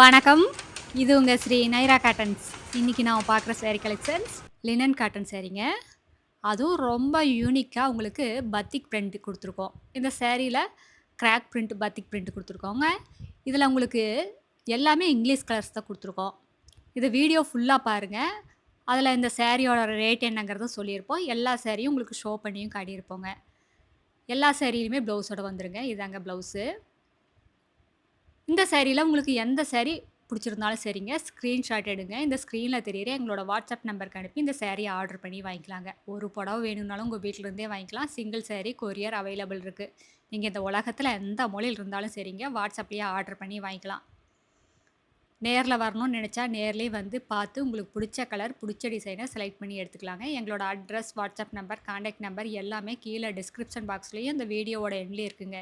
வணக்கம். இது உங்கள் ஸ்ரீ நைரா காட்டன்ஸ். இன்றைக்கி நான் பார்க்குற சேரீ கலெக்ஷன்ஸ் லினன் காட்டன் சேரீங்க அதுவும் ரொம்ப யூனிக்காக உங்களுக்கு பத்திக் பிரிண்ட் கொடுத்துருக்கோம். இந்த சேரீயில் கிராக் பிரிண்ட் பத்திக் பிரிண்ட் கொடுத்துருக்கோங்க. இதில் உங்களுக்கு எல்லாமே இங்கிலீஷ் கலர்ஸ் தான் கொடுத்துருக்கோம். இது வீடியோ ஃபுல்லாக பாருங்கள் அதில் இந்த சேரீயோட ரேட் என்னங்கிறதும் சொல்லியிருப்போம். எல்லா சேரீயும் உங்களுக்கு ஷோ பண்ணியும் காட்டியிருப்போங்க. எல்லா சேரீலையுமே ப்ளவுஸோட வந்துருங்க. இதாங்க ப்ளவுஸு இந்த சேரீல உங்களுக்கு எந்த சேரீ பிடிச்சிருந்தாலும் சரிங்க. ஸ்க்ரீன்ஷாட் எடுங்க. இந்த ஸ்க்ரீனில் தெரியுற எங்களோட வாட்ஸ்அப் நம்பருக்கு அனுப்பி இந்த சேரீ ஆர்டர் பண்ணி வாங்கிக்கலாங்க. ஒரு புடவை வேணும்னாலும் உங்கள் வீட்டிலருந்தே வாங்கிக்கலாம். சிங்கிள் சேரீ கொரியர் அவைலபிள் இருக்குது நீங்கள் இந்த உலகத்தில் எந்த மொழியில் இருந்தாலும் சரிங்க. வாட்ஸ்அப்லேயே ஆர்டர் பண்ணி வாங்கிக்கலாம். நேரில் வரணும்னு நினச்சா நேர்லேயே வந்து பார்த்து உங்களுக்கு பிடிச்ச கலர் பிடிச்ச டிசைனை செலக்ட் பண்ணி எடுத்துக்கலாங்க. எங்களோட address WhatsApp number contact number எல்லாமே கீழே டிஸ்கிரிப்ஷன் பாக்ஸ்லேயும் இந்த வீடியோவோட எண்ட்லேயே இருக்குங்க.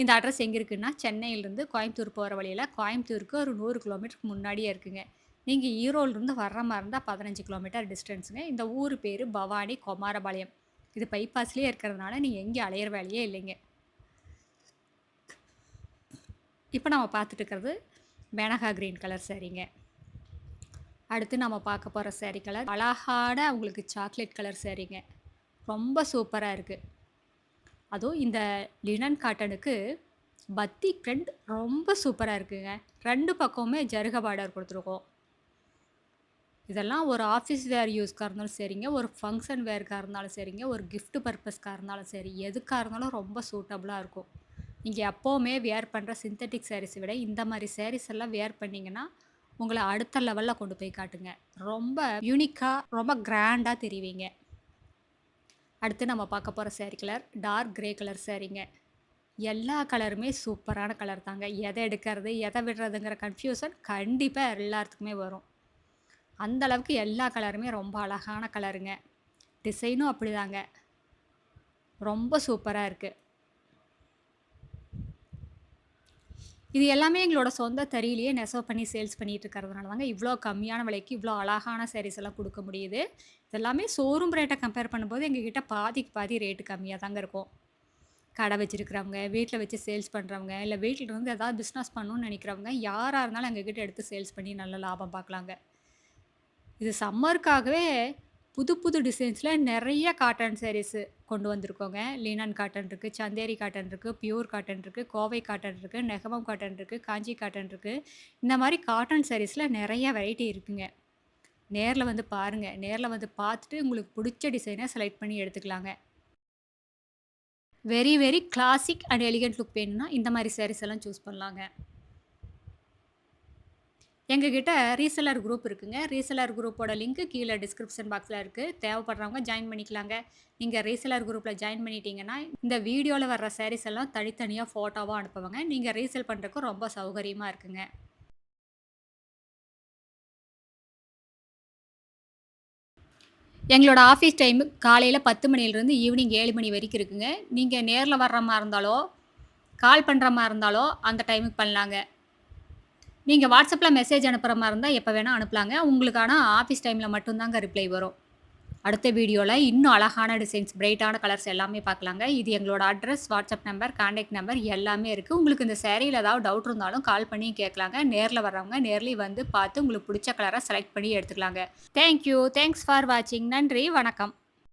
இந்த அட்ரஸ் எங்கே இருக்குன்னா சென்னையிலேருந்து கோயம்புத்தூர் போகிற வழியில் கோயம்புத்தூருக்கு ஒரு நூறு கிலோமீட்டருக்கு முன்னாடியே இருக்குங்க. நீங்கள் ஈரோடுலேருந்து வர்ற மாதிரி இருந்தால் பதினஞ்சு கிலோமீட்டர் டிஸ்டன்ஸுங்க. இந்த ஊர் பேர் பவானி குமாரபாளையம். இது பைபாஸ்லேயே இருக்கிறதுனால நீங்கள் எங்கேயும் அலையிற வேலையே இல்லைங்க. இப்போ நம்ம பார்த்துட்டு இருக்கிறது மெனகா க்ரீன் கலர் சரிங்க. அடுத்து நம்ம பார்க்க போகிற சேரீ கலர் அழகான உங்களுக்கு சாக்லேட் கலர் சேரீங்க. ரொம்ப சூப்பராக இருக்குது அதுவும் இந்த லினன் காட்டனுக்கு பத்தி பிரிண்ட் ரொம்ப சூப்பராக இருக்குங்க. ரெண்டு பக்கமுமே ஜருக பார்டர் கொடுத்துருக்கோம். இதெல்லாம் ஒரு ஆஃபீஸ் வேர் யூஸ்க்காக இருந்தாலும் சரிங்க ஒரு ஃபங்க்ஷன் வேர்க்காக இருந்தாலும் சரிங்க ஒரு கிஃப்ட் பர்பஸ்க்காக இருந்தாலும் சரி எதுக்காக இருந்தாலும் ரொம்ப சூட்டபுளாக இருக்கும். நீங்கள் எப்போவுமே வேர் பண்ணுற சிந்தட்டிக் சாரீஸை விட இந்த மாதிரி சாரீஸ் எல்லாம் வேர் பண்ணிங்கன்னா உங்களை அடுத்த லெவலில் கொண்டு போய் காட்டுங்க. ரொம்ப யூனிக்காக ரொம்ப கிராண்டாக தெரிவிங்க. அடுத்து நம்ம பார்க்க போகிற sari colour dark grey colour சேரீங்க எல்லா கலருமே சூப்பரான கலர் தாங்க. எதை எடுக்கிறது எதை விடுறதுங்கிற கன்ஃபியூஷன் கண்டிப்பாக எல்லாத்துக்குமே வரும். அந்த அளவுக்கு எல்லா கலருமே ரொம்ப அழகான கலருங்க டிசைனும் அப்படிதாங்க. ரொம்ப சூப்பராக இருக்குது இது எல்லாமே எங்களோட சொந்த தறியிலேயே நெசவு பண்ணி சேல்ஸ் பண்ணிட்டு இருக்கிறதுனால தாங்க இவ்வளோ கம்மியான விலைக்கு இவ்வளோ அழகான சாரீஸ் எல்லாம் கொடுக்க முடியுது. இதெல்லாமே ஷோரூம் ரேட்டை கம்பேர் பண்ணும்போது எங்ககிட்ட பாதிக்கு பாதி ரேட்டு கம்மியாக தாங்க இருக்கும். கடை வச்சுருக்கிறவங்க வீட்டில் வச்சு சேல்ஸ் பண்ணுறவங்க இல்லை வீட்டில் இருந்து ஏதாவது பிஸ்னஸ் பண்ணணும்னு நினைக்கிறவங்க யாராக இருந்தாலும் எங்ககிட்ட எடுத்து சேல்ஸ் பண்ணி நல்ல லாபம் பார்க்கலாங்க. இது சம்மருக்காகவே புது புது டிசைன்ஸில் நிறைய காட்டன் சாரீஸு கொண்டு வந்திருக்கோங்க. லீனன் காட்டன் இருக்குது சந்தேரி காட்டன் இருக்குது பியூர் காட்டன் இருக்குது கோவை காட்டன் இருக்குது நெகமம் காட்டன் இருக்குது காஞ்சி காட்டன் இருக்குது இந்த மாதிரி காட்டன் சாரீஸில் நிறைய வெரைட்டி இருக்குங்க. நேரில் வந்து பாருங்கள் நேரில் வந்து பார்த்துட்டு உங்களுக்கு பிடிச்ச டிசைனை செலக்ட் பண்ணி எடுத்துக்கலாங்க. Very very classic and elegant look வேணும்னா இந்த மாதிரி சாரீஸ் எல்லாம் சூஸ் பண்ணலாங்க. எங்ககிட்ட ரீசெலர் குரூப் இருக்குங்க. ரீசெலர் குரூப்போட லிங்க் கீழே டிஸ்கிரிப்ஷன் பாக்ஸில் இருக்குது தேவைப்படுறவங்க ஜாயின் பண்ணிக்கலாங்க. நீங்கள் ரீசெலர் குரூப்பில் ஜாயின் பண்ணிட்டீங்கன்னா இந்த வீடியோவில் வர்ற சாரீஸ் எல்லாம் தனித்தனியாக ஃபோட்டோவாக அனுப்புவாங்க. நீங்கள் ரீசேல் பண்ணுறதுக்கு ரொம்ப சௌகரியமாக இருக்குங்க. எங்களோட ஆஃபீஸ் டைமு காலையில் பத்து மணிலேருந்து ஈவினிங் ஏழு மணி வரைக்கும் இருக்குங்க. நீங்கள் நேரில் வர்ற மாதிரி இருந்தாலோ கால் பண்ணுற மாதிரி இருந்தாலோ அந்த டைமுக்கு பண்ணலாங்க. நீங்கள் வாட்ஸ்அப்பில் மெசேஜ் அனுப்புகிற மாதிரி இருந்தால் எப்போ வேணால் அனுப்பலாங்க. உங்களுக்கான ஆஃபீஸ் டைமில் மட்டும்தாங்க ரிப்ளை வரும். அடுத்த வீடியோவில் இன்னும் அழகான டிசைன்ஸ் பிரைட்டான கலர்ஸ் எல்லாமே பார்க்கலாங்க. இது எங்களோட address WhatsApp number contact number எல்லாமே இருக்குது உங்களுக்கு இந்த சேரீயில் ஏதாவது டவுட் இருந்தாலும் கால் பண்ணி கேட்கலாங்க. நேரில் வர்றவங்க நேர்லேயே வந்து பார்த்து உங்களுக்கு பிடிச்ச கலரை செலக்ட் பண்ணி எடுத்துக்கலாங்க. தேங்க்யூ தேங்க்ஸ் ஃபார் வாட்சிங் நன்றி. வணக்கம்.